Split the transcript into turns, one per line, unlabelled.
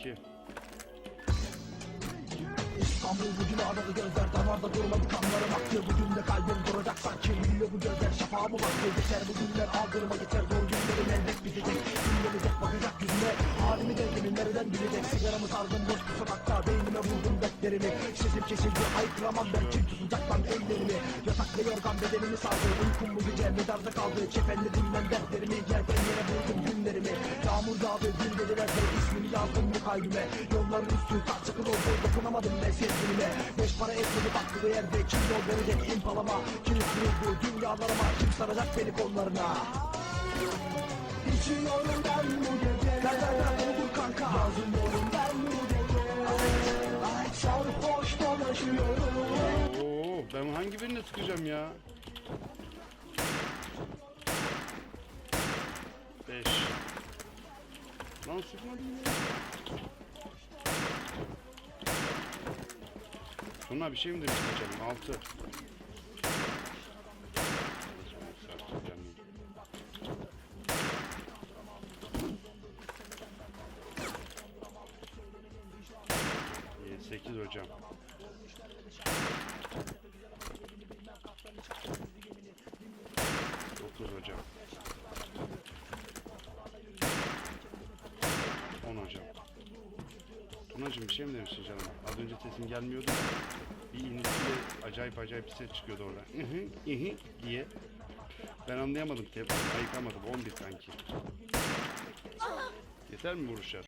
2. İstanbul bugün aradı gözler damarda durmadı kanlarım aktı Bugün de kalbim duracak sanki. Milli bu gözler şafağımı baktı. Geçer bugünler aldırma geçer. Zor günlerim elbet bitecek. Dinlenecek bakacak yüzüne. Halimi devrimin nereden bilecek? Sigaramı sardım boş bir sokakta Beynime vurdum dertlerimi. Sesim kesildi haykıramam ben. Kim tutacak lan ellerimi. Yatak ve yorgan bedenimi sardı. Uykum bu gece medarda kaldı. Kefenledim ben dertlerimi. Yerden yere vurdum günlerimi. Yağmur yağdı gün dedi verdi ismini yazdım kalbime. Yolların üstü kaç çakıl oldu Dokunamadım sevgilime Beş para etmedi baktı yerde Kim yol verecek impalama Kilit bu dünyalarıma Kim saracak beni kollarına? İçiyorum ben bu gece. Ver beni dur kanka. Yazıyorum ben bu gece. Sarhoş dolaşıyorum.
Oo, ben hangi birini sıkacağım ya? Lan sıkmadım ya. Şuna bir şey mi demiş hocam? 6 8 hocam. Dokuz hocam. On hocam. Tunacığım bir şey mi demiştin canım? Az önce sesin gelmiyordu. Bir inisiyle acayip acayip bir ses çıkıyordu orada. Ihı ihı diye. Ben anlayamadım. Tep ayıkamadım. 11 sanki. Yeter mi vuruşlar?